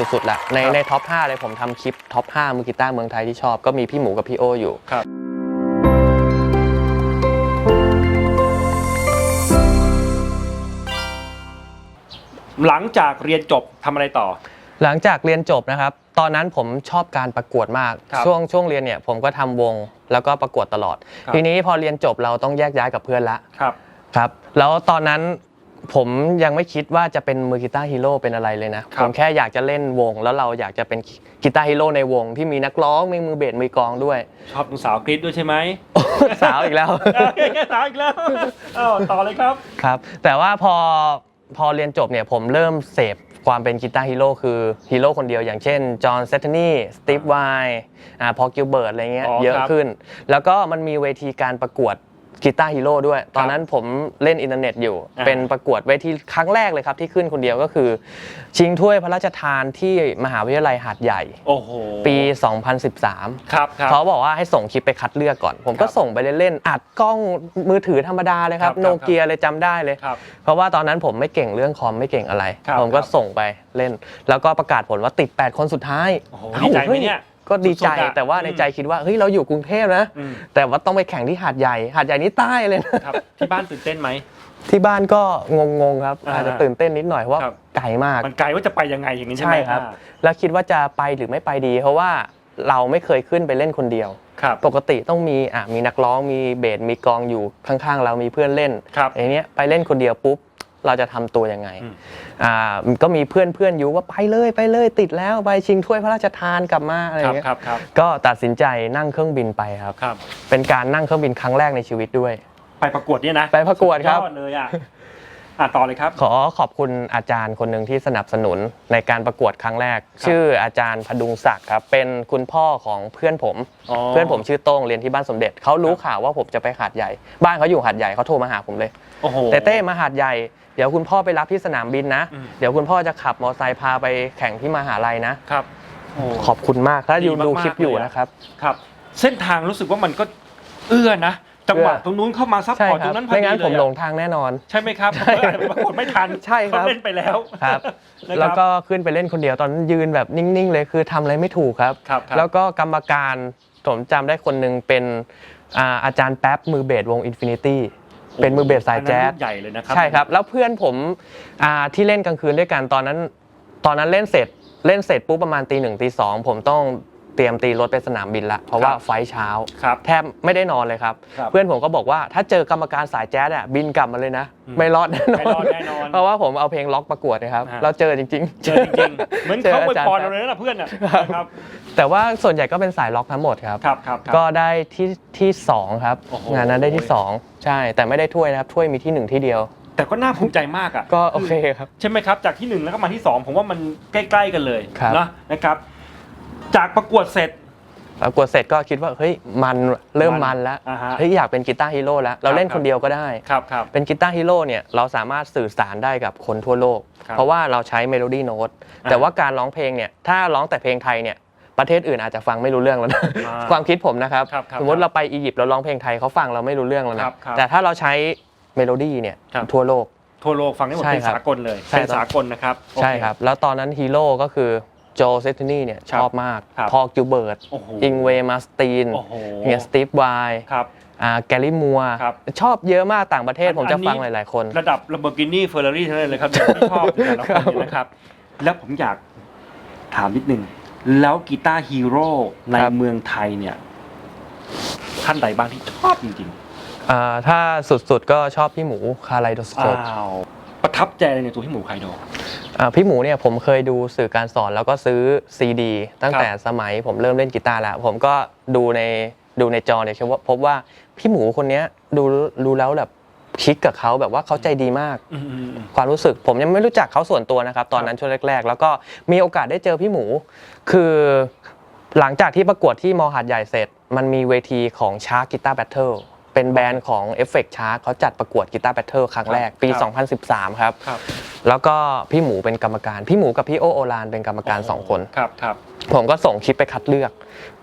เนี่ยผมชอบสุดๆแหละในครับในท็อป5เลยผมทำคลิปท็อป5มือกีตาร์เมืองไทยที่ชอบก็มีพี่หมูกับพี่โออยู่ ครับ หลังจากเรียนจบทำอะไรต่อ หลังจากเรียนจบนะครับ ตอนนั้นผมชอบการประกวดมาก ครับช่วงช่วงเรียนเนี่ยผมก็ทำวงแล้วก็ประกวดตลอด ครับ ทีนี้พอเรียนจบเราต้องแยกย้ายกับเพื่อนละ ครับ ครับแล้วตอนนั้น ผมยังไม่คิดว่าจะเป็นมือกีตาร์ฮีโร่เป็นอะไรเลยนะครัผบมแค่อยากจะเล่นวง แล้วเราอยากจะเป็นกีตาร์ฮีโร่ในวง ที่มีนักร้องมีมือเบสมือกลองด้วย ชอบลูกสาวกรี๊ดด้วยใช่ไหมสาวอีกแล้วแค่สาวอีกแล้วอ้าวต่อเลยครับครับ แต่ว่าพอพอเรียนจบเนี่ยผมเริ่มเสพความเป็นกีตาร์ฮีโร่คือฮีโร่คนเดียวอย่างเช่น จอห์นเซตเทนีสตีฟไวอ่าพอกิลเบิร์ตอะไรเงี้ยอ๋อเยอะครับขึ้น แล้วก็มันมีเวทีการประกวด กีตาร์ฮีโร่ด้วย ตอนนั้นผมเล่นอินเทอร์เน็ตอยู่อ่าเป็นประกวดเวทีครั้งแรกเลยครับ ที่ขึ้นคนเดียวก็คือ ชิงถ้วยพระราชทานที่มหาวิทยาลัยหาดใหญ่ โอ้โห ปี 2013 ครับครับ เขาบอกว่าให้ส่งคลิปไปคัดเลือกก่อน ผมก็ครับส่งไปเล่นๆ อัดกล้องมือถือธรรมดาเลยครัครับบโนเกียเลยจำได้เลย ครับเพราะว่าตอนนั้นผมไม่เก่งเรื่องคอมไม่เก่งอะไร ครับผมก็ครับ ส่งไปเล่น แล้วก็ประกาศผลว่าติด 8 คนสุดท้ายโอ้โหอ้าดีใจไหมฮ้เนี่ย ก็ดีใจสุดๆอะแต่ว่าในใจคิดว่าเฮ้ยเราอยู่กรุงเทพนะ อืมแต่ว่าต้องไปแข่งที่หาดใหญ่ หาดใหญ่นี่ใต้เลยนะ ครับ ที่บ้านตื่นเต้นไหม ที่บ้านก็งงๆครับ อ่าอาจจะตื่นเต้นนิดหน่อยเพราะว่าครับ ไกลมาก มันไกลว่าจะไปยังไงอย่างนี้ใช่ไหใช่มครับ อ่าแล้วคิดว่าจะไปหรือไม่ไปดี เพราะว่าเราไม่เคยขึ้นไปเล่นคนเดียว ครับปกติต้องมีอะมีนักร้องมีเบสมีกลองอยู่ข้างๆ เรามีเพื่อนเล่นครับ ไอ้เนี้ยไปเล่นคนเดียวปุ๊บ เราจะทำตัวยังไงอืมอ่าก็มีเพื่อนเพื่อนๆอยู่ว่าไปเลยไปเลยติดแล้วไปชิงถ้วยพระราชทานกลับมาอะไรอครัย่าบงเงี้ยครับครับก็ตัดสินใจนั่งเครื่องบินไปครับครับ เป็นการนั่งเครื่องบินครั้งแรกในชีวิตด้วย ไปประกวดเนี่ยนะ ไปประกวดครับสุยอเลยอะ อะต่อเลยครับ ขอขอบคุณอาจารย์คนหนึ่งที่สนับสนุนในการประกวดครั้งแรกชื่ออาจารย์พดุงศักดิ์ครับเป็นคุณพ่อของเพื่อนผมอ๋อเพื่อนผมชื่อโต้งเรียนที่บ้านสมเด็จเขารู้ข่าวว่าผมจะไปหาดใหญ่ บ้านเขาอยู่หาดใหญ่เขาโทรมาหาผมเลย โอ้โหเต้เต้มาหาดใหญ่ เดี๋ยวคุณพ่อไปรับที่สนามบินนะ อืม เดี๋ยวคุณพ่อจะขับมอเตอร์ไซค์พาไปแข่งที่มหาลัยนะ ครับโอ้ ขอบคุณมากถ้าอยู่ดีมากๆดูคลิปอยู่เลยอะ นะครับ ครับ เส้นทางรู้สึกว่ามันก็เอื้อนะ จังหวะเอื้อตรงนู้นเข้ามาซัพใช่พอร์ตคตรัรบงนั้นพอไม่ดีงั้นเลยผมหลอะงทางแน่นอน ใช่ไหมครับใช่ปรากฏไม่ทันใช่ครับเขาเล่นไปแล้วครับนะครับแล้วก็ขึ้นไปเล่นคนเดียวตอนนั้นยืนแบบนิ่งๆ เลยคือทำอะไรไม่ถูกครับครับครับ แล้วก็กรรมการผมจำได้คนหนึ่งเป็นอ่าอาจารย์แป๊บมือเบสวง Infinity เป็นมือเบสสายแจ๊สอันนั้นรุ่นใหญ่เลยนะครับใช่ครับ แล้วเพื่อนผมอ่าที่เล่นกลางคืนด้วยกันตอนนั้น ตอนนั้นเล่นเสร็จเล่นเสร็จปุ๊บประมาณตีหนึ่งตีสองผมต้อง เตรียมตีรถไปสนามบินละ เพราะว่าไฟล์เช้า ครับ แทบไม่ได้นอนเลยครับ ครับ เพื่อนผมก็บอกว่าถ้าเจอกรรมการสายแจ๊สอะบินกลับมาเลยนะอืมไม่รอดแน่นอนไม่รอดแน่นอน เพราะว่าผมเอาเพลงล็อกประกวดนะครับอ่า เราเจอจริงๆ เจอจริงๆ เหมือนเขาไปพรเราเลยนะเพื่อนอะนะครับ แต่ว่าส่วนใหญ่ก็เป็นสายล็อกทั้งหมดครับ ครับครับครับ ก็ได้ที่ที่สองครับ โอ้โห งานนั้นได้ที่สองใช่แต่ไม่ได้ถ้วยนะครับถ้วยมีที่หนึ่งที่เดียว แต่ก็น่าภูมิใจมากอะก็โอเคครับ ใช่ไหมครับ จากที่หนึ่งแล้วก็มาที่สองผมว่ามันใกล้ ๆ กันเลยครับ นะนะครับ จากประกวดเสร็จ ประกวดเสร็จก็คิดว่าเฮ้ยมันเริ่มมันแล้วอ่าฮะเฮ้ยอยากเป็นกีตาร์ฮีโร่แล้ว เราเล่นครับ คนเดียวก็ได้ ครับครับ เป็นกีตาร์ฮีโร่เนี่ยเราสามารถสื่อสารได้กับคนทั่วโลก ครับเพราะว่าเราใช้เมโลดี้โน้ตอ่าแต่ว่าการร้องเพลงเนี่ยถ้าร้องแต่เพลงไทยเนี่ยประเทศอื่นอาจจะฟังไม่รู้เรื่องแล้วนะอ่าความคิดผมนะครับ ครับครับสมมติเราไปอียิปต์เราร้องเพลงไทยเขาฟังเราไม่รู้เรื่องแล้วครันะบครับแต่ถ้าเราใช้เมโลดี้เนี่ยครับ ทั่วโลก ทั่วโลกฟังได้หมดใช่เป็นครับสากลเลยใช่เป็นครับ สากลนะครับโอเใช่ครับ แล้วตอนนั้นฮีโร่ก็คือ โจเซตนีเนี่ยครับชอบมากครับพอกิลเบิร์ตโอ้โหอิงเวย์มาสตีนโอ้โหเฮียสตีฟไวครับอ่าแกลลี่มัวครับชอบเยอะมากต่างประเทศอันผมจะอันนี้ฟังหลาย ๆ คน ระดับ Lamborghini Ferrari ทั้งนั้นเลยครับที่ชอบแต่ละคนเนี่ยนะครับ แล้วผมอยากถามนิดนึง แล้วกีตาร์ฮีโร่ในครับเมืองไทยเนี่ย ท่านใดบ้างที่ชอบจริงอ่าถ้าสุด ๆ ก็ชอบพี่หมูคาไลโดสๆโคปอ้าวประทับใจในตัวพี่หมูไคโดอ่า พี่หมูเนี่ยผมเคยดูสื่อการสอนแล้วก็ซื้อซีดี ตั้งครับแต่สมัยผมเริ่มเล่นกีตาร์แล้ว ผมก็ดูในดูในจอเนี่ยว่าพบว่าพี่หมูคนเนี้ยดูดูแล้วแบบคลิกกับเขาแบบว่าเขาใจดีมากอืมความรู้สึกผมยังไม่รู้จักเขาส่วนตัวนะครับ ตอนนั้นช่วงแรก ๆ แล้วก็มีโอกาสได้เจอพี่หมู คือหลังจากที่ประกวดที่มหาดใหญ่เสร็จ มันมีเวทีของชาร์กกีตาร์แบทเทิล เป็นแบรนด์ของ e f f e c t Shark เขาจัดประกวดกีตาร์แบทเทิลครั้งแรกปี ครับ2013 ครับ ครับ แล้วก็พี่หมูเป็นกรรมการ พี่หมูกับพี่โอโอลานเป็นกรรมการ 2 คน ครับครับผมก็ส่งคลิปไปคัดเลือก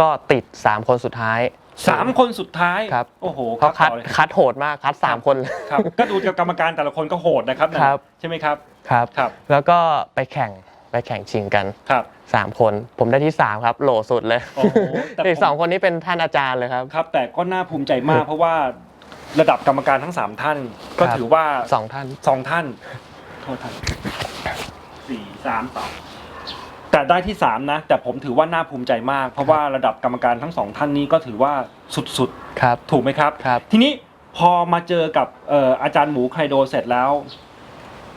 ก็ติด 3 คนสุดท้าย สามคนสุดท้ายครับ โอ้โหเขาคัดต่อลยคัดโหดมากคัด 3 คนเลย ครับ ก็ดูจากกรรมการแต่ละคนก็โหดนะครับนะครับ ใช่ไหมครับ ครับ ครับ แล้วก็ไปแข่ง ไปแข่งชิงกันครับ3คน ผมได้ที่3ครับ โหลสุดเลยโอ้โหแต่ผม อีกสองคนนี้เป็นท่านอาจารย์เลยครับ ครับ แต่ก็น่าภูมิใจมาก เพราะว่าระดับกรรมการทั้งสามท่าน ก็ครับ ถือว่าสองท่าน สองท่าน โทษท่านสี่สามสองแต่ได้ที่สามนะ แต่ผมถือว่าน่าภูมิใจมาก เพราะว่าระดับกรรมการทั้งสองท่านนี้ก็ถือว่าสุดครับ ๆ ถูกไหมครับ ครับ ทีนี้พอมาเจอกับเอ่ออาจารย์หมูไคโดเสร็จแล้ว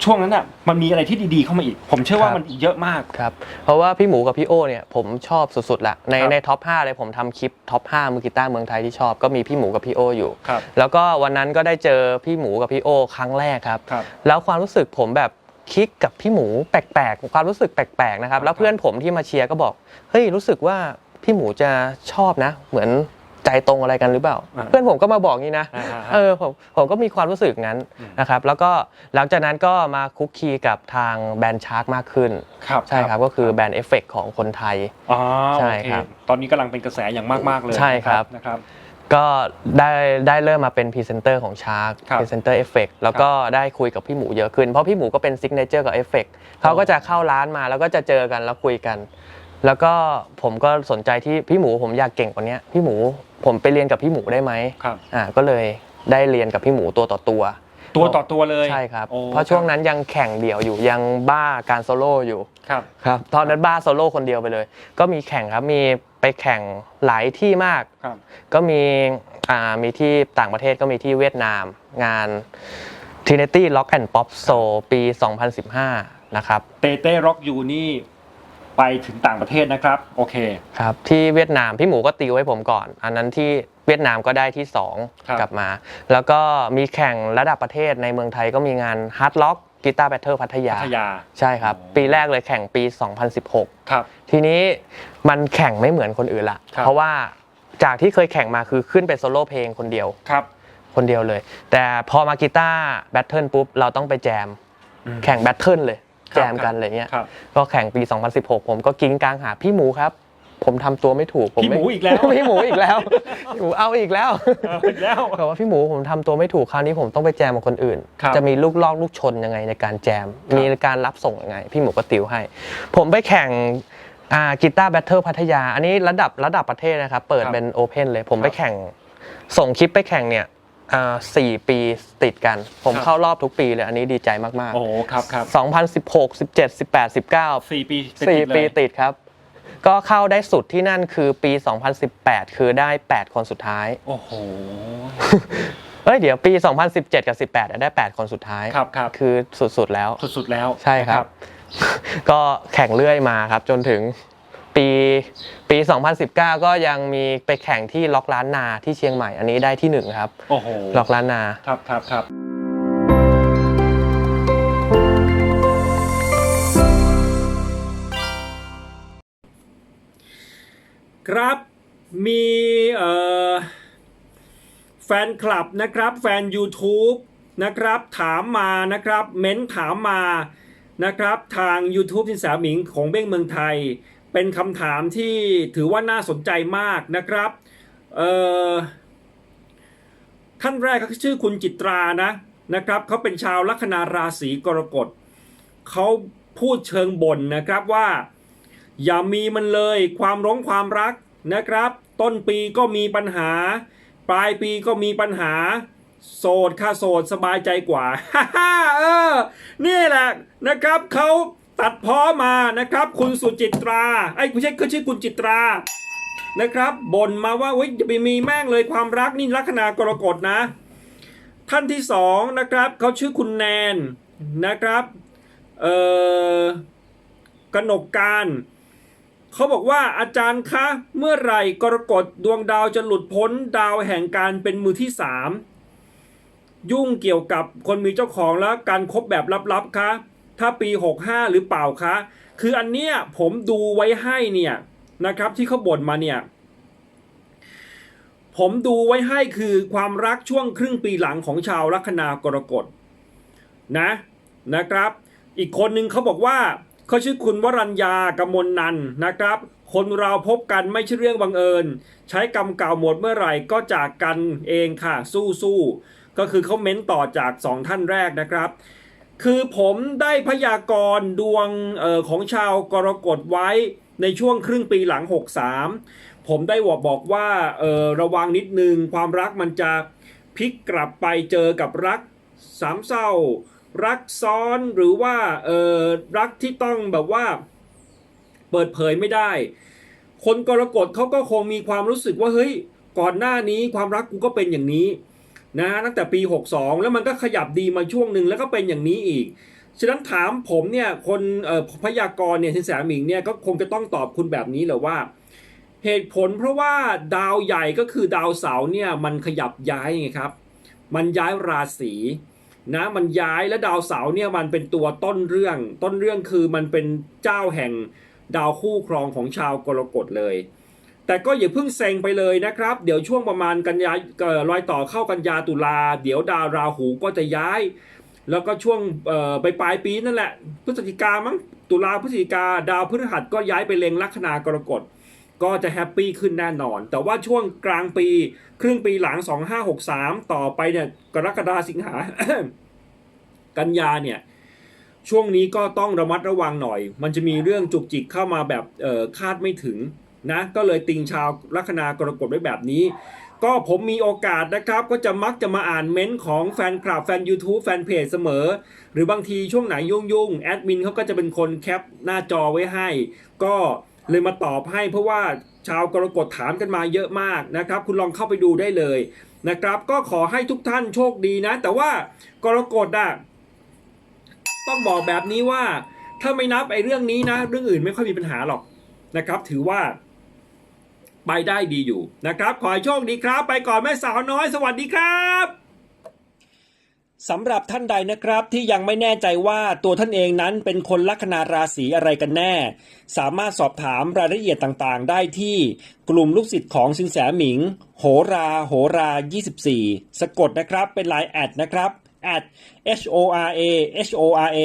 ช่วงนั้นน่ะมันมีอะไรที่ดีๆเข้ามาอีก ผมเชื่อว่าครับ มันอีกเยอะมาก ครับ เพราะว่าพี่หมูกับพี่โอเนี่ยผมชอบสุดๆละในครับ ในท็อป 5 เลยผมทำคลิปท็อป 5 มือกีตาร์เมืองไทยที่ชอบก็มีพี่หมูกับพี่โออยู่ ครับ แล้วก็วันนั้นก็ได้เจอพี่หมูกับพี่โอครั้งแรกครับ ครับ แล้วความรู้สึกผมแบบคลิกกับพี่หมูแปลกๆ ความรู้สึกแปลกๆนะครับ แล้วเพื่อนผมที่มาเชียร์ก็บอก เฮ้ยรู้สึกว่าพี่หมูจะชอบนะ เหมือน ใจตรงอะไรกันหรือเปล่าอ่าเพื่อนผมก็มาบอกงี้นะอ่าฮะเออผมผมก็มีความรู้สึกงั้นอืมนะครับ แล้วก็หลังจากนั้นก็มาคุกคีกับทางแบรนด์ชาร์กมากขึ้นครับใช่ครับก็คือแบรนด์เอฟเฟกของคนไทยอ๋อใช่โอเคครับตอนนี้กำลังเป็นกระแสอย่างมากๆเลยใช่ครับนะครับก็ได้ได้เริ่มมาเป็นพรีเซนเตอร์ของชาร์กครับพรีเซนเตอร์เอฟเฟกแล้วก็ได้คุยกับพี่หมูเยอะขึ้น เพราะพี่หมูก็เป็นซิกเนเจอร์กับเอฟเฟกเขาก็จะเข้าร้านมาแล้วก็จะเจอกันแล้วคุยกัน แล้วก็ผมก็สนใจที่พี่หมูผมอยากเก่งกว่านี้พี่หมูผมไปเรียนกับพี่หมูได้ไหมครับ อ่าก็เลยได้เรียนกับพี่หมูตัวต่อตัว ตัวต่อตัวเลยใช่ครับ โอ้เพราะช่วงนั้นยังแข่งเดี่ยวอยู่ยังบ้าการโซโล่อยู่ครับ ครับตอนนั้นบ้าโซโล่คนเดียวไปเลย ก็มีแข่งครับมีไปแข่งหลายที่มาก ครับ ก็มีอ่ามีที่ต่างประเทศก็มีที่เวียดนาม งาน Trinity Rock and Pop Show ปี 2015 นะครับ เตเต้ร็อกยูนี่ ไปถึงต่างประเทศนะครับ โอเค ครับที่เวียดนามพี่หมูก็ติวให้ผมก่อน อันนั้นที่เวียดนามก็ได้ที่ ครับ 2 กลับมา แล้วก็มีแข่งระดับประเทศในเมืองไทยก็มีงาน Hard Rock Guitar Battle พัทยา พัทยา ใช่ครับโอ้ปีแรกเลยแข่งปี 2016 ครับ ทีนี้มันแข่งไม่เหมือนคนอื่นละ ครับ เพราะว่าจากที่เคยแข่งมาคือขึ้นเป็นโซโล่เพลงคนเดียว ครับ คนเดียวเลย แต่พอมากีตาร์แบทเทิลปุ๊บ เราต้องไปแจม อืม แข่งแบทเทิลเลยครับ แจมกันอะไรเงี้ย ครับก็แข่งปี 2016 ผมก็กิ้งกลางหาพี่หมูครับ ผมทำตัวไม่ถูกผมพี่หมูไอีกแล้ว พี่หมูอีกแล้ว พี่หมูเอาอีกแล้วเอาอีกแล้ว บอกว่าพี่หมูผมทำตัวไม่ถูกคราวนี้ผมต้องไปแจมกับคนอื่น ครับจะมีลูกลอกลูกชนยังไงในการแจม ครับ มีการรับส่งยังไง พี่หมูก็ติวให้ ผมไปแข่งอ่ากีตาร์แบทเทิลพัทยา อันนี้ระดับระดับประเทศนะครับ เปิดครับเป็นโอเพนเลย ผมครับไปแข่ง ส่งคลิปไปแข่งเนี่ย อ่าสี่ปีติดกัน ผมครับ เข้ารอบทุกปีเลยอันนี้ดีใจมากโอ้โหครับครับๆ 2016 17 18 19 สี่ปีสี่ติดๆเลยปีติดครับ ก็เข้าได้สุดที่นั่นคือปี 2018 คือได้ 8 คนสุดท้าย โอ้โหเอ้ยเดี๋ยวปี 2017 กับ 18อะได้ 8 คนสุดท้ายครับครับคือสุดๆแล้ว สุดๆแล้วใช่ครับก็แข่งเรื่อยมาครับจนถึง ปีปี 2019 ก็ยังมีไปแข่งที่ล็อกล้านนาที่เชียงใหม่อันนี้ได้ที่หนึ่งครับโอ้โหล็อกล้านนาครับครับครับครับมีเอ่อแฟนคลับนะครับ แฟน YouTube นะครับ ถามมานะครับ เม้นถามมานะครับ ทาง YouTube ทินสาหมิงของเบ้งเมืองไทย เป็นคำถามที่ถือว่าน่าสนใจมากนะครับเอ่อท่านแรกเขาชื่อคุณจิตรานะนะครับเขาเป็นชาวลัคนาราศีกรกฎเขาพูดเชิงบ่นนะครับว่า อย่ามีมันเลยความร้องความรักนะครับ ต้นปีก็มีปัญหา ปลายปีก็มีปัญหา โสดค่ะโสดสบายใจกว่าฮ่าฮ่าเออนี่แหละนะครับเขา ตัดพ้อมานะครับ คุณสุจิตราไอ้ยไม่ใช่เขาชื่อคุณจิตรานะครับบ่นมาว่าเฮ้ยจะไปมีแม่งเลยความรักนี่ลัคนากรกฎนะ ท่านที่สองนะครับเขาชื่อคุณแนนนะครับเอ่อกนกการเขาบอกว่าอาจารย์คะเมื่อไหร่กรกฎดวงดาวจะหลุดพ้นดาวแห่งการเป็นมือที่สามยุ่งเกี่ยวกับคนมีเจ้าของแล้วการคบแบบลับๆคะ ถ้าปี 65 หรือเปล่าคะ คืออันเนี้ยผมดูไว้ให้เนี่ยนะครับที่เขาบ่นมาเนี่ยผมดูไว้ให้คือความรักช่วงครึ่งปีหลังของชาวลัคนากรกฎนะนะครับ อีกคนหนึ่งเขาบอกว่าเขาชื่อคุณวรัญญากมลนันนะครับ คนเราพบกันไม่ใช่เรื่องบังเอิญ ใช้กรรมเก่าหมดเมื่อไหร่ก็จากกันเองค่ะสู้สู้ๆก็คือเขาเม้นต่อจากสองท่านแรกนะครับ คือผมได้พยากรณ์ดวงออของชาวกรกฎไว้ในช่วงครึ่งปีหลัง 63 ผมได้บอกบอกว่าออระวังนิดนึงความรักมันจะพลิกกลับไปเจอกับรักสามเศร้า รักซ้อนหรือว่าเออรักที่ต้องแบบว่า เปิดเผยไม่ได้ คนกรกฎเขาก็คงมีความรู้สึกว่าเฮ้ยก่อนหน้านี้ความรักกูก็เป็นอย่างนี้ นะตั้งแต่ปี 62 แล้วมันก็ขยับดีมาช่วงหนึ่งแล้วก็เป็นอย่างนี้อีก ฉะนั้นถามผมเนี่ยคนพยากรณ์เนี่ยสินแสหมิงเนี่ยก็คงจะต้องตอบคุณแบบนี้เลยว่า เหตุผลเพราะว่าดาวใหญ่ก็คือดาวเสาร์เนี่ยมันขยับย้ายไงครับ มันย้ายราศีนะมันย้ายและดาวเสาร์เนี่ยมันเป็นตัวต้นเรื่อง ต้นเรื่องคือมันเป็นเจ้าแห่งดาวคู่ครองของชาวกรกฎเลย แต่ก็อย่าเพิ่งเซ็งไปเลยนะครับ เดี๋ยวช่วงประมาณกันยาเอ่อรอยต่อเข้ากันยาตุลา เดี๋ยวดาวราหูก็จะย้าย แล้วก็ช่วงเอ่อไปปลายปีนั่นแหละ พฤศจิกามั้งตุลาพฤศจิกา ดาวพฤหัสก็ย้ายไปเล็งลัคนากรกฎก็จะแฮปปี้ขึ้นแน่นอน แต่ว่าช่วงกลางปี ครึ่งปีหลัง 2563 ต่อไปเนี่ยกรกฎาสิงหา กันยาเนี่ยช่วงนี้ก็ต้องระมัดระวังหน่อย มันจะมีเรื่องจุกจิกเข้ามาแบบคาดไม่ถึง นะก็เลยติงชาวลัคนากรกฎไว้แบบนี้ ก็ผมมีโอกาสนะครับ ก็จะมักจะมาอ่านเม้นต์ของแฟนคลับแฟน YouTube แฟนเพจเสมอ หรือบางทีช่วงไหนยุ่งๆแอดมินเขาก็จะเป็นคนแคปหน้าจอไว้ให้ ก็เลยมาตอบให้เพราะว่าชาวกรกฎถามกันมาเยอะมากนะครับ คุณลองเข้าไปดูได้เลยนะครับก็ขอให้ทุกท่านโชคดีนะ แต่ว่ากรกฎอะต้องบอกแบบนี้ว่า ถ้าไม่นับไอ้เรื่องนี้นะ เรื่องอื่นไม่ค่อยมีปัญหาหรอกนะครับ ถือว่า ไปได้ดีอยู่นะครับ ขอให้โชคดีครับ ไปก่อนแม่สาวน้อย สวัสดีครับสำหรับท่านใดนะครับที่ยังไม่แน่ใจว่าตัวท่านเองนั้นเป็นคนลัคนาราศีอะไรกันแน่ สามารถสอบถามรายละเอียดต่างๆ ได้ที่กลุ่มลูกศิษย์ของสินแสหมิง โหราโหรา 24 สะกดนะครับเป็นไลน์แอดนะครับ at h o r a h o r a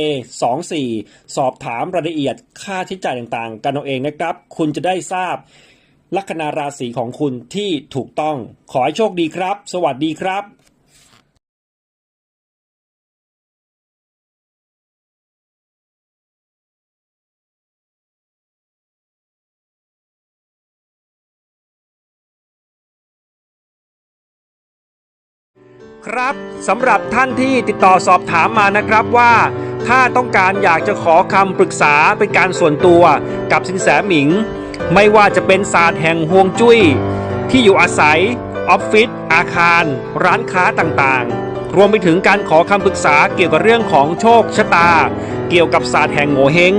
24 สอบถามรายละเอียดค่าใช้จ่ายต่างๆ กันเอาเองนะครับ คุณจะได้ทราบ ลัคนาราศีของคุณที่ถูกต้อง ขอให้โชคดีครับ สวัสดีครับครับสำหรับท่านที่ติดต่อสอบถามมานะครับว่า ถ้าต้องการอยากจะขอคำปรึกษาเป็นการส่วนตัวกับสินแสหมิง ไม่ว่าจะเป็นศาสตร์แห่งห่วงจุ้ย ที่อยู่อาศัย ออฟฟิศอาคาร ร้านค้าต่างๆ รวมไปถึงการขอคำปรึกษาเกี่ยวกับเรื่องของโชคชะตา เกี่ยวกับศาสตร์แห่งโงเฮง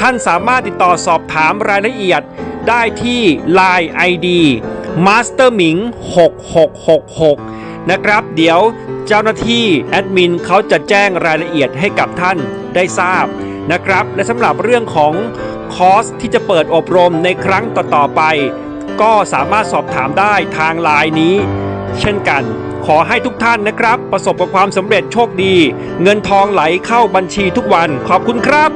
ท่านสามารถติดต่อสอบถามรายละเอียดได้ที่ Line ID Master Ming 6666 นะครับ เดี๋ยวเจ้าหน้าที่แอดมินเขาจะแจ้งรายละเอียดให้กับท่านได้ทราบ นะครับ และสำหรับเรื่องของคอร์สที่จะเปิดอบรมในครั้งต่อๆไป ก็สามารถสอบถามได้ทางไลน์นี้ เช่นกัน ขอให้ทุกท่านนะครับ ประสบกับความสำเร็จโชคดี เงินทองไหลเข้าบัญชีทุกวันขอบคุณครับ